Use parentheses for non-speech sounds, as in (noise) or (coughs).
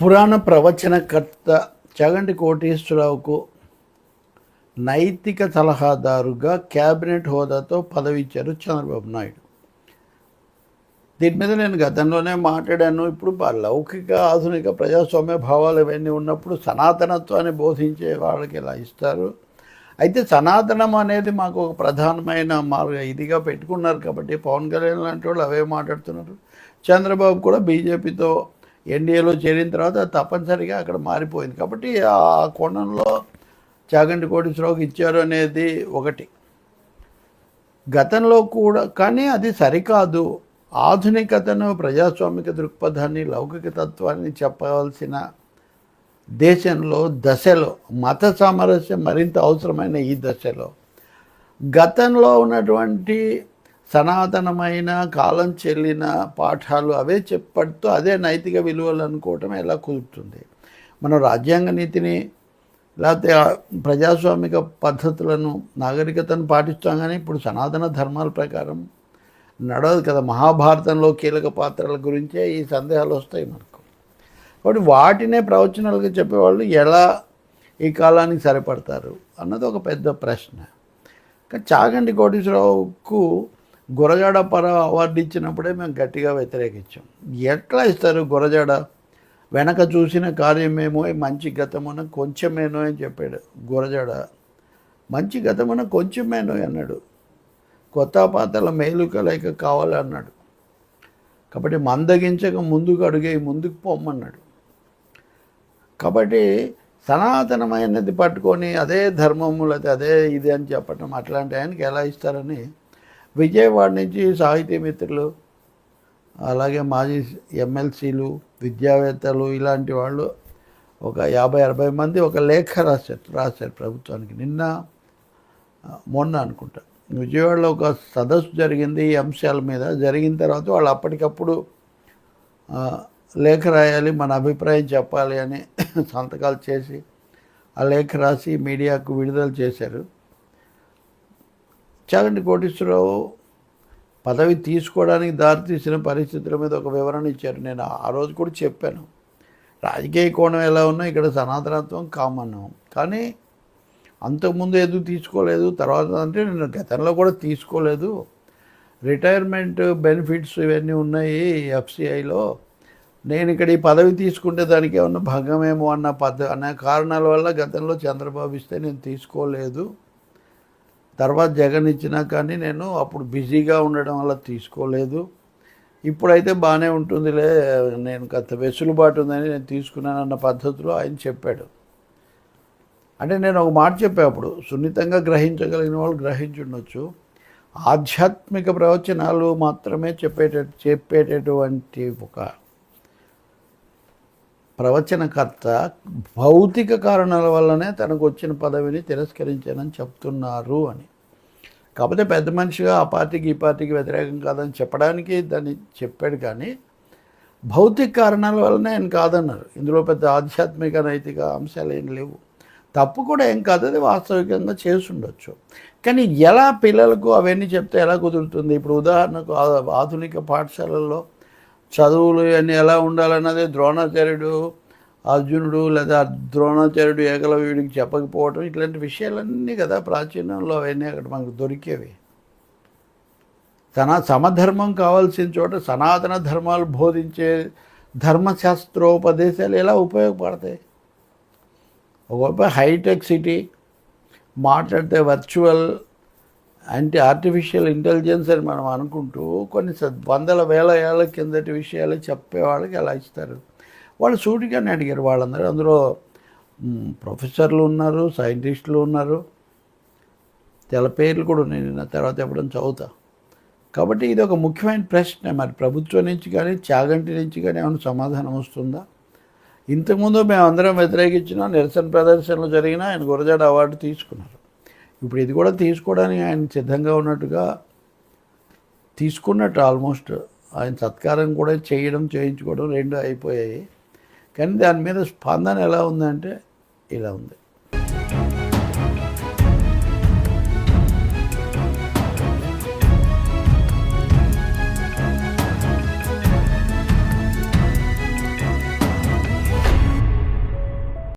పురాణ ప్రవచనకర్త చగంటి కోటేశ్వరరావుకు నైతిక సలహాదారుగా క్యాబినెట్ హోదాతో పదవి ఇచ్చారు చంద్రబాబు నాయుడు. దీని మీద నేను గతంలోనే మాట్లాడాను ఇప్పుడు లౌకిక ఆధునిక ప్రజాస్వామ్య భావాలు ఇవన్నీ ఉన్నప్పుడు సనాతనత్వాన్ని బోధించే వాళ్ళకి ఇలా ఇస్తారు? అయితే సనాతనం అనేది మాకు ఒక ప్రధానమైన మార్గ ఇదిగా పెట్టుకున్నారు కాబట్టి పవన్ కళ్యాణ్ లాంటి వాళ్ళు అవే మాట్లాడుతున్నారు. చంద్రబాబు కూడా బీజేపీతో ఎన్డీఏలో చేరిన తర్వాత తప్పనిసరిగా అక్కడ మారిపోయింది. కాబట్టి ఆ కోణంలో చాగంటి కోటేశ్వరరావుకి ఇచ్చారు అనేది ఒకటి. గతంలో కూడా కానీ అది సరికాదు. ఆధునికతను ప్రజాస్వామిక దృక్పథాన్ని లౌకిక తత్వాన్ని చెప్పవలసిన దేశంలో దశలో మత సామరస్యం మరింత అవసరమైన ఈ దశలో గతంలో ఉన్నటువంటి సనాతనమైన కాలం చెల్లిన పాఠాలు అవే చెప్పడుతూ అదే నైతిక విలువలు అనుకోవటం ఎలా కుదురుతుంది? మనం రాజ్యాంగ నీతిని లేకపోతే ప్రజాస్వామిక పద్ధతులను నాగరికతను పాటిస్తాం కానీ ఇప్పుడు సనాతన ధర్మాల ప్రకారం నడవదు కదా. మహాభారతంలో కీలక పాత్రల గురించే ఈ సందేహాలు వస్తాయి మనకు. కాబట్టి వాటినే ప్రవచనాలుగా చెప్పేవాళ్ళు ఎలా ఈ కాలానికి సరిపడతారు అన్నది ఒక పెద్ద ప్రశ్న. కానీ చాగంటి కోటేశ్వరరావుకు గురజాడ పర అవార్డు ఇచ్చినప్పుడే మేము గట్టిగా వ్యతిరేకించాం. ఎట్లా ఇస్తారు గురజాడ వెనక చూసిన కార్యమేమో మంచి గతమున కొంచెమేనో అని చెప్పాడు గురజాడ మంచి గతమున కొంచెమేనో అన్నాడు. కొత్త పాతల మేలు లేక కావాలన్నాడు కాబట్టి మందగించక ముందుకు అడుగే ముందుకు పొమ్మన్నాడు. కాబట్టి సనాతనమైనది పట్టుకొని అదే ధర్మము లేకపోతే అదే ఇది అని చెప్పటం అట్లాంటి ఆయనకి ఎలా ఇస్తారని విజయవాడ నుంచి సాహితీ మిత్రులు అలాగే మాజీ ఎమ్మెల్సీలు విద్యావేత్తలు ఇలాంటి వాళ్ళు ఒక యాభై అరవై మంది ఒక లేఖ రాశారు రాశారు ప్రభుత్వానికి. నిన్న మొన్న అనుకుంటా. విజయవాడలో ఒక సదస్సు జరిగింది ఈ అంశాల మీద. జరిగిన తర్వాత వాళ్ళు అప్పటికప్పుడు లేఖ రాయాలి మన అభిప్రాయం చెప్పాలి అని (coughs) సంతకాలు చేసి ఆ లేఖ రాసి మీడియాకు విడుదల చేశారు. చాగంటి కోటేశ్వరరావు పదవి తీసుకోవడానికి దారితీసిన పరిస్థితుల మీద ఒక వివరణ ఇచ్చారు. నేను ఆ రోజు కూడా చెప్పాను. రాజకీయ కోణం ఎలా ఉన్నా ఇక్కడ సనాతనత్వం కామన్ కానీ అంతకుముందు ఎందుకు తీసుకోలేదు? తర్వాత అంటే నేను గతంలో కూడా తీసుకోలేదు. రిటైర్మెంట్ బెనిఫిట్స్ ఇవన్నీ ఉన్నాయి ఎఫ్సిఐలో. నేను ఇక్కడ ఈ పదవి తీసుకుంటే దానికి ఏమన్నా భంగమేమో అన్న పద్ధ అనే కారణాల వల్ల గతంలో చంద్రబాబు ఇస్తే నేను తీసుకోలేదు. తర్వాత జగన్ ఇచ్చినా కానీ నేను అప్పుడు బిజీగా ఉండడం వల్ల తీసుకోలేదు. ఇప్పుడైతే బాగానే ఉంటుందిలే నేను కొంత వెసులుబాటు ఉందని నేను తీసుకున్నాను అన్న పద్ధతిలో ఆయన చెప్పాడు. అంటే నేను ఒక మాట చెప్పా అప్పుడు సున్నితంగా గ్రహించగలిగిన వాళ్ళు గ్రహించుండొచ్చు ఆధ్యాత్మిక ప్రవచనాలు మాత్రమే చెప్పేట చెప్పేటటువంటి ఒక ప్రవచనకర్త భౌతిక కారణాల వల్లనే తనకు వచ్చిన పదవిని తిరస్కరించానని చెప్తున్నారు అని. కాకపోతే పెద్ద మనిషిగా ఆ పార్టీకి ఈ పార్టీకి వ్యతిరేకం కాదని చెప్పడానికి దాన్ని చెప్పాడు కానీ భౌతిక కారణాల వల్లనే ఆయన కాదన్నారు. ఇందులో పెద్ద ఆధ్యాత్మిక నైతిక అంశాలు ఏం లేవు. తప్పు కూడా ఏం కాదు అది వాస్తవికంగా చేసుండొచ్చు కానీ ఎలా పిల్లలకు అవన్నీ చెప్తే ఎలా కుదురుతుంది? ఇప్పుడు ఉదాహరణకు ఆధునిక పాఠశాలల్లో చదువులు ఇవన్నీ ఎలా ఉండాలన్నది ద్రోణాచార్యుడు అర్జునుడు లేదా ద్రోణాచార్యుడు ఏకలవ్యుడికి చెప్పకపోవటం ఇట్లాంటి విషయాలన్నీ కదా ప్రాచీనంలో అవన్నీ అక్కడ మనకు దొరికేవి. సనా సమధర్మం కావాల్సిన చోట సనాతన ధర్మాలు బోధించే ధర్మశాస్త్రోపదేశాలు ఎలా ఉపయోగపడతాయి? ఒకవైపు హైటెక్ సిటీ మాట్లాడితే వర్చువల్ అంటే ఆర్టిఫిషియల్ ఇంటెలిజెన్స్ అని మనం అనుకుంటూ కొన్ని వందల వేల ఏళ్ళ కిందటి విషయాలు చెప్పే వాళ్ళకి ఎలా ఇస్తారు? వాళ్ళు సూటిగానే అడిగారు వాళ్ళందరూ. అందులో ప్రొఫెసర్లు ఉన్నారు సైంటిస్టులు ఉన్నారు. తెల పేర్లు కూడా ఉన్నాయి నా తర్వాత ఎప్పుడైనా చదువుతా. కాబట్టి ఇది ఒక ముఖ్యమైన ప్రశ్న మరి. ప్రభుత్వం నుంచి కానీ చాగంటి నుంచి కానీ ఏమైనా సమాధానం వస్తుందా? ఇంతకుముందు మేము అందరం వ్యతిరేకించినా నిరసన ప్రదర్శనలు జరిగినా ఆయన గురజాడ అవార్డు తీసుకున్నారు. ఇప్పుడు ఇది కూడా తీసుకోవడానికి ఆయన సిద్ధంగా ఉన్నట్టుగా తీసుకున్నట్టు ఆల్మోస్ట్ ఆయన సత్కారం కూడా చేయడం చేయించుకోవడం రెండు అయిపోయాయి. కానీ దాని మీద స్పందన ఎలా ఉందంటే ఇలా ఉంది.